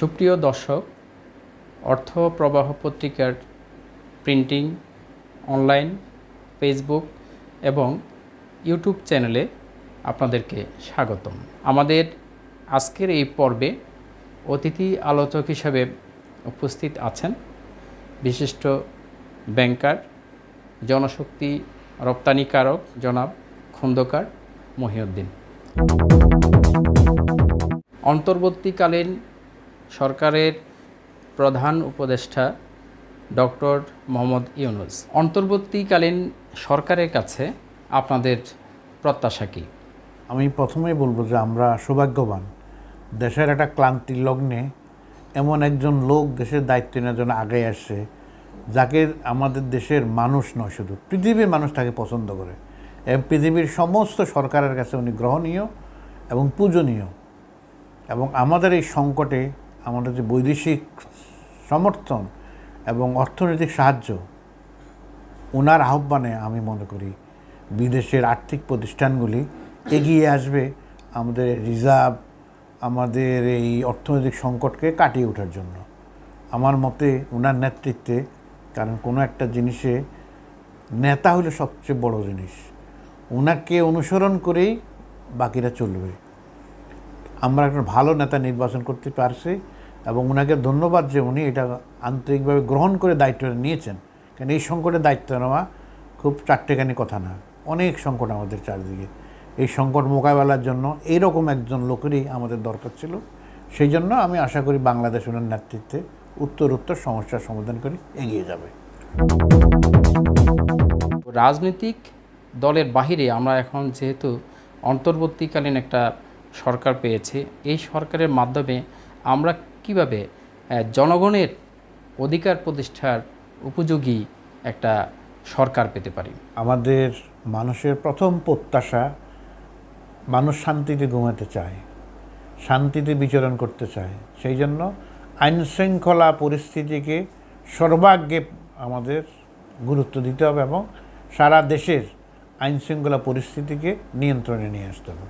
সুপ্রিয় দর্শক, অর্থ প্রবাহ পত্রিকার প্রিন্টিং অনলাইন, ফেসবুক এবং ইউটিউব চ্যানেলে আপনাদেরকে স্বাগতম। আমাদের আজকের এই পর্বে অতিথি আলোচক হিসাবে উপস্থিত আছেন বিশিষ্ট ব্যাংকার, জনশক্তি রপ্তানিকারক জনাব খন্দকার মহিউদ্দিন। অন্তর্বর্তীকালীন সরকারের প্রধান উপদেষ্টা ডক্টর মোহাম্মদ ইউনুস। অন্তর্বর্তীকালীন সরকারের কাছে আপনাদের প্রত্যাশা কী? আমি প্রথমেই বলব যে আমরা সৌভাগ্যবান। দেশের একটা ক্লান্তির লগ্নে এমন একজন লোক দেশের দায়িত্ব নেওয়ার জন্য আগে আসছে, যাকে আমাদের দেশের মানুষ নয় শুধু, পৃথিবীর মানুষ তাকে পছন্দ করে। এবং পৃথিবীর সমস্ত সরকারের কাছে উনি গ্রহণীয় এবং পূজনীয়। এবং আমাদের এই সংকটে আমাদের যে বৈদেশিক সমর্থন এবং অর্থনৈতিক সাহায্য ওনার আহ্বানে আমি মনে করি বিদেশের আর্থিক প্রতিষ্ঠানগুলি এগিয়ে আসবে আমাদের রিজার্ভ, আমাদের এই অর্থনৈতিক সংকটকে কাটিয়ে ওঠার জন্য। আমার মতে ওনার নেতৃত্বে কারণ কোনো একটা জিনিসে নেতা হলো সবচেয়ে বড় জিনিস। ওনাকে অনুসরণ করেই বাকিরা চলবে। আমরা একটা ভালো নেতা নির্বাচন করতে পারছি এবং ওনাকে ধন্যবাদ যে উনি এটা আন্তরিকভাবে গ্রহণ করে দায়িত্বটা নিয়েছেন। কারণ এই সংকটের দায়িত্ব নেওয়া খুব চারটেখানি কথা না, অনেক সংকট আমাদের চারদিকে। এই সংকট মোকাবেলার জন্য এইরকম একজন লোকেরই আমাদের দরকার ছিল। সেই জন্য আমি আশা করি বাংলাদেশ ওনার নেতৃত্বে উত্তর উত্তর সমস্যার সমাধান করে এগিয়ে যাবে। রাজনৈতিক দলের বাহিরে আমরা এখন যেহেতু অন্তর্বর্তীকালীন একটা সরকার পেয়েছে, এই সরকারের মাধ্যমে আমরা কীভাবে জনগণের অধিকার প্রতিষ্ঠার উপযোগী একটা সরকার পেতে পারি? আমাদের মানুষের প্রথম প্রত্যাশা, মানুষ শান্তিতে ঘুমাতে চায়, শান্তিতে বিচরণ করতে চায়। সেই জন্য আইনশৃঙ্খলা পরিস্থিতিকে সর্বাগ্যে আমাদের গুরুত্ব দিতে হবে এবং সারা দেশের আইনশৃঙ্খলা পরিস্থিতিকে নিয়ন্ত্রণে নিয়ে আসতে হবে।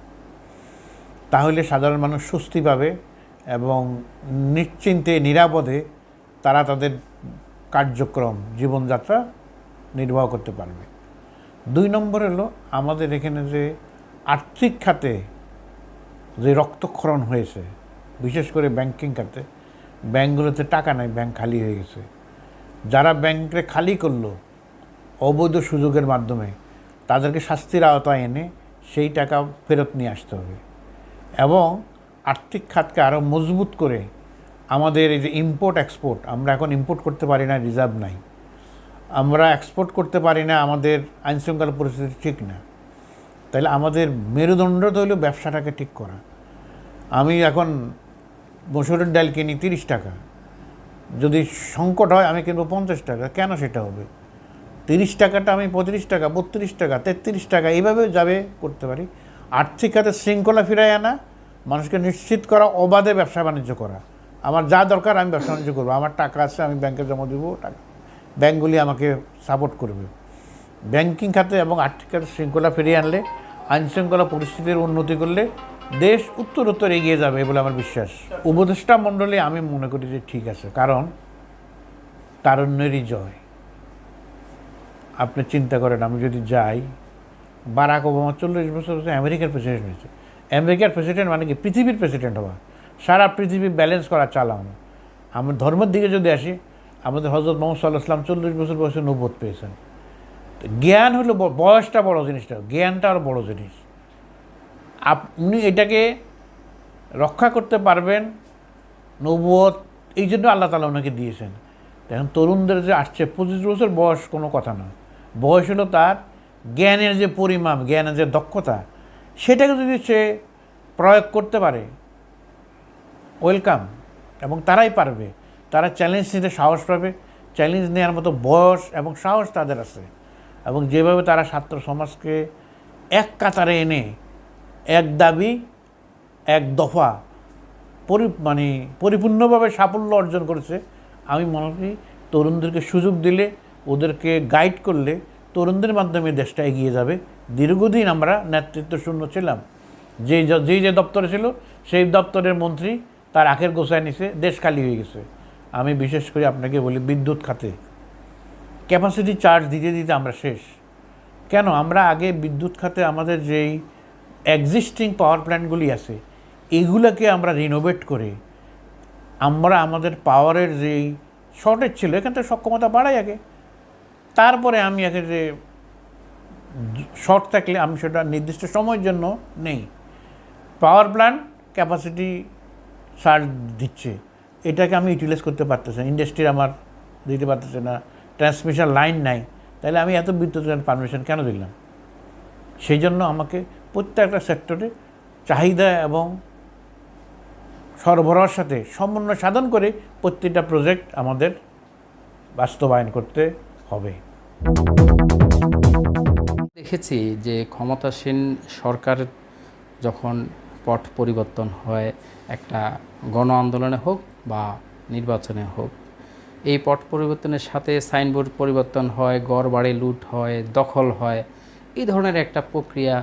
তাহলে সাধারণ মানুষ স্বস্তি পাবে এবং নিশ্চিন্তে, নিরাপদে তারা তাদের কার্যক্রম, জীবনযাত্রা নির্বাহ করতে পারবে। দুই নম্বর হলো আমাদের এখানে যে আর্থিক খাতে যে রক্তক্ষরণ হয়েছে, বিশেষ করে ব্যাংকিং খাতে, ব্যাংকগুলোতে টাকা নাই, ব্যাংক খালি হয়ে গেছে। যারা ব্যাংকে খালি করল অবৈধ সুযোগের মাধ্যমে, তাদেরকে শাস্তির আওতায় এনে সেই টাকা ফেরত নিয়ে আসতে হবে। এবং আর্থিক খাতকে আরও মজবুত করে আমাদের এই যে ইম্পোর্ট এক্সপোর্ট আমরা এখন ইম্পোর্ট করতে পারি না রিজার্ভ নাই। আমরা এক্সপোর্ট করতে পারি না, আমাদের আইনশৃঙ্খলা পরিস্থিতি ঠিক না। তাহলে আমাদের মেরুদণ্ড তো হলো ব্যবসাটাকে ঠিক করা। আমি এখন মসুরের ডাল কিনি তিরিশ টাকা। যদি সংকট হয়, আমি কিনবো পঞ্চাশ টাকা। কেন সেটা হবে? তিরিশ টাকাটা আমি পঁয়ত্রিশ টাকা, বত্রিশ টাকা, তেত্রিশ টাকা, এইভাবে যাবে করতে পারি। আর্থিক খাতে শৃঙ্খলা ফিরাই আনা মানুষকে নিশ্চিত করা, অবাধে ব্যবসা বাণিজ্য করা। আমার যা দরকার আমি ব্যবসা বাণিজ্য করব। আমার টাকা আছে, আমি ব্যাংকে জমা দেবো, টাকা। ব্যাংকগুলি আমাকে সাপোর্ট করবে। ব্যাংকিং খাতে এবং আর্থিক খাতে শৃঙ্খলা ফিরিয়ে আনলে, আইন শৃঙ্খলা পরিস্থিতির উন্নতি করলে, দেশ উত্তর উত্তর এগিয়ে যাবে বলে আমার বিশ্বাস। উপদেষ্টা মণ্ডলী আমি মনে করি যে ঠিক আছে, কারণ তারুণ্যেরই জয়। আপনি চিন্তা করেন, আমি যদি যাই, বারাক ওবামা চল্লিশ বছর আমেরিকার প্রেসিডেন্ট হয়েছে। আমেরিকার প্রেসিডেন্ট মানে কি? পৃথিবীর প্রেসিডেন্ট হওয়া। সারা পৃথিবী ব্যালেন্স করা চালানো। আমার ধর্মের দিকে যদি আসি, আমাদের হজরত মোহাম্মদ সাল্লাহ ইসলাম চল্লিশ বছর বয়সে নবুত পেয়েছেন। জ্ঞান হলো বয়সটা বড় জিনিসটা, জ্ঞানটা আরও বড় জিনিস। আপনি এটাকে রক্ষা করতে পারবেন নবুয়ত এই জন্য আল্লাহ তালা ওনাকে দিয়েছেন। এখন তরুণদের যে আসছে, পঁচিশ বছর বয়স কোনো কথা না বয়স হলো তার জ্ঞানের যে পরিমাপ, জ্ঞানের যে দক্ষতা সেটাকে যদি সে প্রয়োগ করতে পারে ওয়েলকাম এবং তারাই পারবে, তারা চ্যালেঞ্জ নিতে সাহস পাবে চ্যালেঞ্জ নেওয়ার মতো বয়স এবং সাহস তাদের আছে, এবং যেভাবে তারা ছাত্র সমাজকে এক কাতারে এনে এক দাবি, এক দফা পরি মানে পরিপূর্ণভাবে সাফল্য অর্জন করেছে, আমি মনে করি তরুণদেরকে সুযোগ দিলে, ওদেরকে গাইড করলে তরুণদের মাধ্যমে দেশটা এগিয়ে যাবে। দীর্ঘদিন আমরা নেতৃত্ব শূন্য ছিলাম। যে যে যে দপ্তরে ছিল, সেই দপ্তরের মন্ত্রী তার আখের গোছায় নিছে, দেশ খালি হয়ে গেছে। আমি বিশেষ করে আপনাকে বলি বিদ্যুৎ খাতে। ক্যাপাসিটি চার্জ দিতে দিতে আমরা শেষ। কেন? আমরা আগে বিদ্যুৎ খাতে আমাদের যেই এক্সিস্টিং পাওয়ার প্ল্যান্টগুলি আছে, এগুলোকে আমরা রিনোভেট করে, আমরা আমাদের পাওয়ারের যেই শর্টেজ ছিল, এখান থেকে সক্ষমতা বাড়াই আগে। তারপরে আমি যে শর্ট থাকলে আমি সেটা নির্দিষ্ট সময়ের জন্য নেই। পাওয়ার প্ল্যান্ট ক্যাপাসিটি চার্জ দিচ্ছে। এটাকে আমি ইউটিলাইজ করতে পারতেছি না ইন্ডাস্ট্রি আমার দিতে পারতেছে না, ট্রান্সমিশন লাইন নাই। তাহলে আমি এত বিদ্যুৎ পারমিশন কেন দিলাম? সেই জন্য আমাকে প্রত্যেকটা সেক্টরে চাহিদা এবং সরবরাহের সাথে সমন্বয় সাধন করে প্রত্যেকটা প্রজেক্ট আমাদের বাস্তবায়ন করতে হবে। দেখেছি যে ক্ষমতাসীন সরকার যখন পট পরিবর্তন হয়, একটা গণ আন্দোলনে হোক বা নির্বাচনে হোক, এই পট পরিবর্তনের সাথে সাইনবোর্ড পরিবর্তন হয় গড় বাড়ি লুট হয়, দখল হয়, এই ধরনের একটা প্রক্রিয়া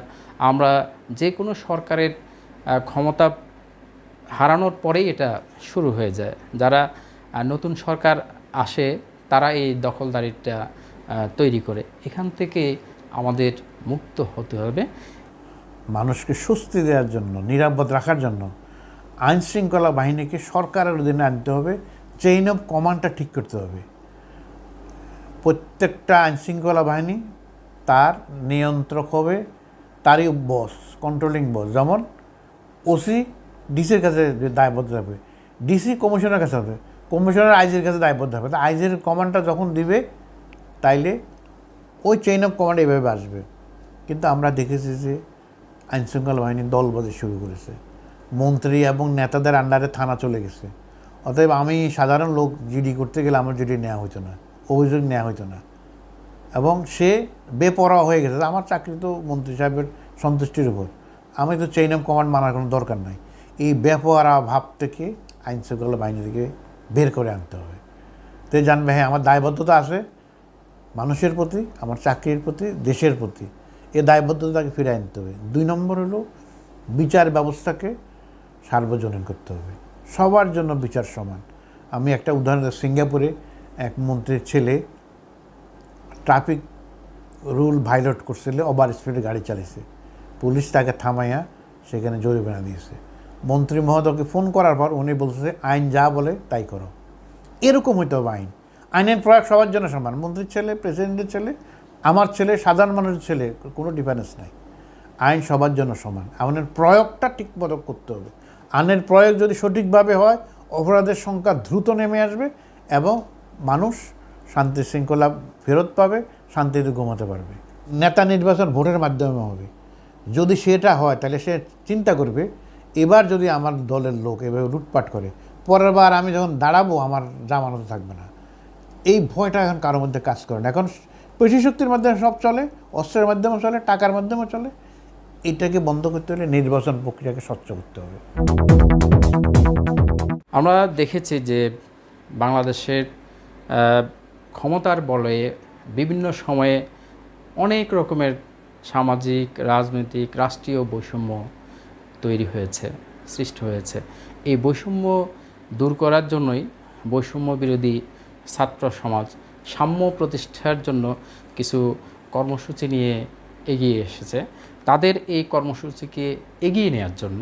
আমরা যে কোনো সরকারের ক্ষমতা হারানোর পরেই এটা শুরু হয়ে যায়। যারা নতুন সরকার আসে তারা এই দখলদারিটা তৈরি করে। এখান থেকে আমাদের মুক্ত হতে হবে। মানুষকে স্বস্তি দেওয়ার জন্য, নিরাপদ রাখার জন্য আইন শৃঙ্খলা বাহিনীকে সরকারের অধীনে আনতে হবে চেইন অফ কমান্ডটা ঠিক করতে হবে। প্রত্যেকটা আইন শৃঙ্খলা বাহিনী তার নিয়ন্ত্রক হবে, তারই বস কন্ট্রোলিং বস যেমন ওসি ডিসির কাছে দায়বদ্ধ হবে ডিসি কমিশনের কাছে হবে। কমিশনার আইজির কাছে দায়বদ্ধ হবে। তা আইজির কমান্ডটা যখন দিবে, তাইলে ওই চেইন অফ কমান্ড এভাবে আসবে। কিন্তু আমরা দেখেছি যে আইনশৃঙ্খলা বাহিনী দলবাজি শুরু করেছে। মন্ত্রী এবং নেতাদের আন্ডারে থানা চলে গেছে। অতএব আমি সাধারণ লোক জিডি করতে গেলে আমার জিডি নেওয়া হতো না, অভিযোগ নেওয়া হতো না। এবং সে বেপরোয়া হয়ে গেছে। আমার চাকরি তো মন্ত্রী সাহেবের সন্তুষ্টির উপর। আমি তো চেইন অফ কমান্ড মানার কোনো দরকার নাই। এই বেপরা ভাব থেকে আইনশৃঙ্খলা বাহিনী থেকে বের করে আনতে হবে। তো জানবে হ্যাঁ আমার দায়বদ্ধতা আছে মানুষের প্রতি, আমার চাকরির প্রতি, দেশের প্রতি। এ দায়বদ্ধতাকে ফিরে আনতে হবে। দুই নম্বর হলো বিচার ব্যবস্থাকে সার্বজনীন করতে হবে। সবার জন্য বিচার সমান। আমি একটা উদাহরণ সিঙ্গাপুরে এক মন্ত্রীর ছেলে ট্রাফিক রুল ভাইলেট করছিল ওভার স্পিডে গাড়ি চালিয়েছে পুলিশ তাকে থামাইয়া সেখানে জরিমানা দিয়েছে। মন্ত্রী মহোদয়কে ফোন করার পর উনি বলছে আইন যা বলে তাই করো। এরকম হইতে হবে আইন। আইনের প্রয়োগ সবার জন্য সমান। মন্ত্রীর ছেলে, প্রেসিডেন্টের ছেলে, আমার ছেলে, সাধারণ মানুষের ছেলে, কোনো ডিফারেন্স নাই। আইন সবার জন্য সমান। আইনের প্রয়োগটা ঠিক মতো করতে হবে। আইনের প্রয়োগ যদি সঠিকভাবে হয়, অপরাধের সংখ্যা দ্রুত নেমে আসবে এবং মানুষ শান্তি শৃঙ্খলা ফেরত পাবে, শান্তিতে ঘুমাতে পারবে। নেতা নির্বাচন ভোটের মাধ্যমে হবে। যদি সেটা হয়, তাহলে সে চিন্তা করবে এবার যদি আমার দলের লোক এভাবে লুটপাট করে, পরের বার আমি যখন দাঁড়াবো, আমার জামানত থাকবে না। এই ভয়টা এখন কারোর মধ্যে কাজ করে না। এখন পেশি শক্তির মাধ্যমে সব চলে, অস্ত্রের মাধ্যমে চলে, টাকার মাধ্যমে চলে। এটাকে বন্ধ করতে হলে নির্বাচন প্রক্রিয়াকে স্বচ্ছ করতে হবে। আমরা দেখেছি যে বাংলাদেশের ক্ষমতার বলে বিভিন্ন সময়ে অনেক রকমের সামাজিক, রাজনৈতিক, রাষ্ট্রীয় বৈষম্য তৈরি হয়েছে, সৃষ্টি হয়েছে। এই বৈষম্য দূর করার জন্যই বৈষম্য বিরোধী ছাত্র সমাজ সাম্য প্রতিষ্ঠার জন্য কিছু কর্মসূচি নিয়ে এগিয়ে এসেছে। তাদের এই কর্মসূচিকে এগিয়ে নেওয়ার জন্য,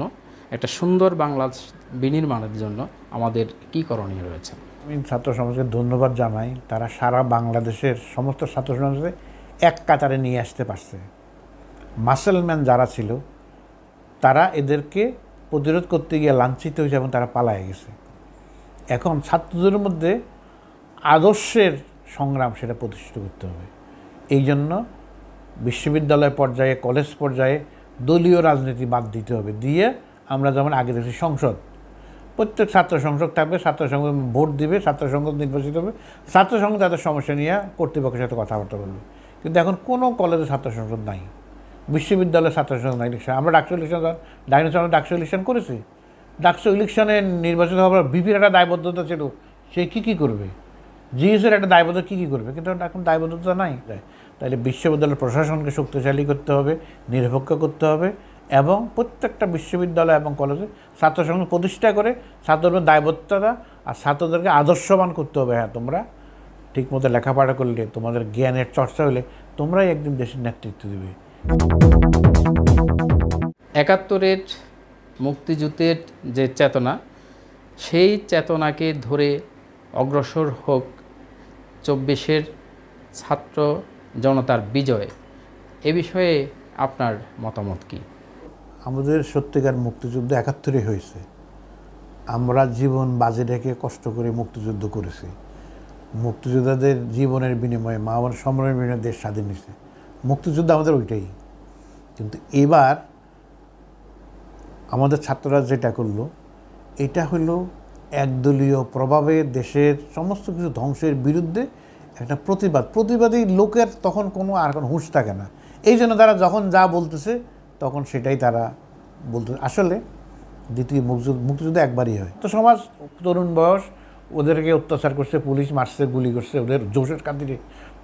একটা সুন্দর বাংলাদেশ বিনির্মাণের জন্য আমাদের কী করণীয় রয়েছে? আমি ছাত্র সমাজকে ধন্যবাদ জানাই। তারা সারা বাংলাদেশের সমস্ত ছাত্র সমাজকে এক কাতারে নিয়ে আসতে পারছে। মাসেলম্যান যারা ছিল তারা এদেরকে প্রতিরোধ করতে গিয়ে লাঞ্ছিত হয়েছে এবং তারা পালায় গেছে। এখন ছাত্রদের মধ্যে আদর্শের সংগ্রাম সেটা প্রতিষ্ঠিত করতে হবে। এই জন্য বিশ্ববিদ্যালয় পর্যায়ে, কলেজ পর্যায়ে দলীয় রাজনীতি বাদ দিতে হবে। দিয়ে আমরা যেমন আগে দেখছি সংসদ। প্রত্যেক ছাত্র সংসদ থাকবে, ছাত্র সংসদ ভোট দিবে, ছাত্র সংসদ নির্বাচিত হবে। ছাত্র সংসদ তাদের সমস্যা নিয়ে কর্তৃপক্ষের সাথে কথাবার্তা বলবে। কিন্তু এখন কোনো কলেজে ছাত্র সংসদ নাই। বিশ্ববিদ্যালয়ে ছাত্র ইলেকশন আমরা DUCSU election dinosaur DUCSU election করেছি। ডাকসু ইলেকশনে নির্বাচিত হওয়ার বিপির একটা দায়বদ্ধতা ছিল, সে কী কী করবে? জিএসের একটা দায়বদ্ধতা কী কী করবে? কিন্তু এখন দায়বদ্ধতা নাই। তাইলে বিশ্ববিদ্যালয় প্রশাসনকে শক্তিশালী করতে হবে, নিরপেক্ষ করতে হবে এবং প্রত্যেকটা বিশ্ববিদ্যালয় এবং কলেজে ছাত্র প্রতিষ্ঠা করে ছাত্রদের দায়বদ্ধতা আর ছাত্রদেরকে আদর্শবান করতে হবে। হ্যাঁ তোমরা ঠিকমতো লেখাপড়া করলে, তোমাদের জ্ঞানের চর্চা হলে তোমরাই একদিন দেশের নেতৃত্ব দেবে। একাত্তরের মুক্তিযুদ্ধের যে চেতনা, সেই চেতনাকে ধরে অগ্রসর হোক চব্বিশের ছাত্র জনতার বিজয়, এ বিষয়ে আপনার মতামত কি? আমাদের সত্যিকার মুক্তিযুদ্ধ একাত্তরে হয়েছে। আমরা জীবন বাজে রেখে কষ্ট করে মুক্তিযুদ্ধ করেছি। মুক্তিযোদ্ধাদের জীবনের বিনিময়ে মা আমার সম্রাটের বিনিময়ে দেশ স্বাধীন হয়েছে। মুক্তিযুদ্ধ আমাদের ওইটাই। কিন্তু এবার আমাদের ছাত্ররা যেটা করল, এটা হলো একদলীয় প্রভাবে দেশের সমস্ত কিছু ধ্বংসের বিরুদ্ধে একটা প্রতিবাদ। প্রতিবাদী লোকের তখন কোনো আর কোনো হুঁশ থাকে না। এই জন্য তারা যখন যা বলতেছে, তখন সেটাই তারা বলতে আসলে দ্বিতীয় মুক্তিযুদ্ধ মুক্তিযুদ্ধ একবারই হয়। তো সমাজ, তরুণ বয়স, ওদেরকে অত্যাচার করছে, পুলিশ মারছে, গুলি করছে, ওদের জোশের খাতিরে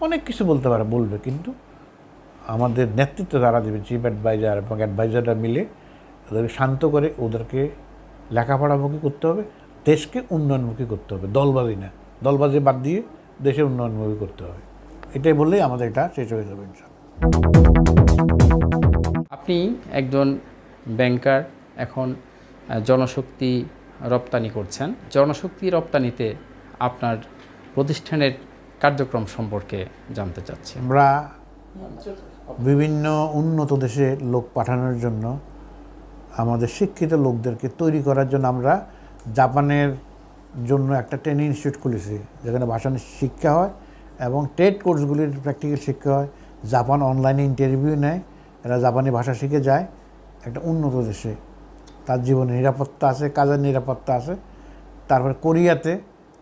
অনেক কিছু বলতে পারে, বলবে। কিন্তু আমাদের নেতৃত্ব যারা দেবে চিফ অ্যাডভাইজার এবং অ্যাডভাইজাররা মিলে ওদেরকে শান্ত করে ওদেরকে লেখাপড়ামুখী করতে হবে দেশকে উন্নয়নমুখী করতে হবে দলবাজি না দলবাজি বাদ দিয়ে দেশের উন্নয়নমুখী করতে হবে। এটাই বললেই আমাদের এটা শেষ হয়ে যাবে আপনি একজন ব্যাংকার এখন জনশক্তি রপ্তানি করছেন। জনশক্তি রপ্তানিতে আপনার প্রতিষ্ঠানের কার্যক্রম সম্পর্কে জানতে চাচ্ছি। আমরা বিভিন্ন উন্নত দেশে লোক পাঠানোর জন্য, আমাদের শিক্ষিত লোকদেরকে তৈরি করার জন্য আমরা জাপানের জন্য একটা ট্রেনিং ইনস্টিটিউট খুলেছি, যেখানে ভাষা শিক্ষা হয় এবং টেট কোর্সগুলির প্র্যাকটিক্যাল শিক্ষা হয়। জাপান অনলাইনে ইন্টারভিউ নেয়, এরা জাপানি ভাষা শিখে যায়, একটা উন্নত দেশে। তার জীবনে নিরাপত্তা আছে, কাজের নিরাপত্তা আছে। তারপরে কোরিয়াতে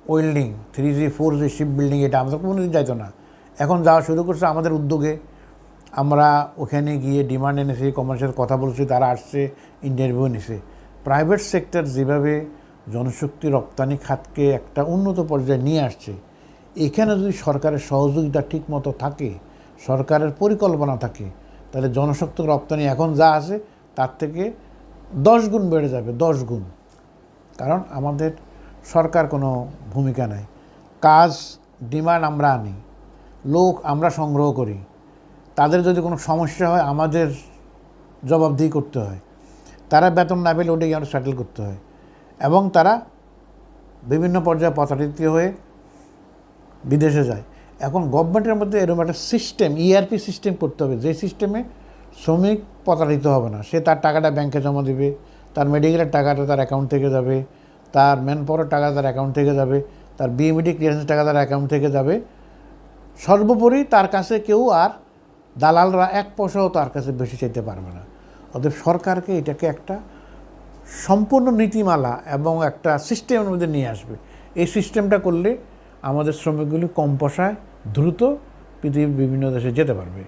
welding three G four G ship building এটা আমাদের কোনোদিন যাইতো না। এখন যাওয়া শুরু করছে আমাদের উদ্যোগে। আমরা ওখানে গিয়ে ডিমান্ড এনেছি কমার্শিয়াল কথা বলছি, তারা আসছে ইন্টারভিউ নিছে। প্রাইভেট সেক্টর যেভাবে জনশক্তি রপ্তানি খাতকে একটা উন্নত পর্যায়ে নিয়ে আসছে, এখানে যদি সরকারের সহযোগিতা ঠিকমতো থাকে, সরকারের পরিকল্পনা থাকে, তাহলে জনশক্তি রপ্তানি এখন যা আছে, তার থেকে দশ গুণ বেড়ে যাবে, দশ গুণ। কারণ আমাদের সরকার কোনো ভূমিকা নাই। কাজ ডিমান্ড আমরা আনি, লোক আমরা সংগ্রহ করি। তাদের যদি কোনো সমস্যা হয়, আমাদের জবাবদিহি করতে হয়। তারা বেতন না পেলে ওটাই আমরা সেটেল করতে হয়। এবং তারা বিভিন্ন পর্যায়ে প্রতারিত হয়ে বিদেশে যায়। এখন গভর্নমেন্টের মধ্যে এরকম একটা সিস্টেম ইআরপি সিস্টেম করতে হবে। যে সিস্টেমে শ্রমিক প্রতারিত হবে না। সে তার টাকাটা ব্যাংকে জমা দেবে, তার মেডিকেলের টাকাটা তার অ্যাকাউন্ট থেকে যাবে, তার ম্যান পাওয়ার টাকা তার অ্যাকাউন্ট থেকে যাবে, তার বিএমডি ক্লিয়ারেন্স টাকা তার অ্যাকাউন্ট থেকে যাবে। সর্বোপরি তার কাছে কেউ আর দালালরা এক পয়সাও তার কাছে বেশি চাইতে পারবে না। অতএব সরকারকে এটাকে একটা সম্পূর্ণ নীতিমালা এবং একটা সিস্টেমের মধ্যে নিয়ে আসবে। এই সিস্টেমটা করলে আমাদের শ্রমিকগুলি কম পয়সায় দ্রুত পৃথিবীর বিভিন্ন দেশে যেতে পারবে।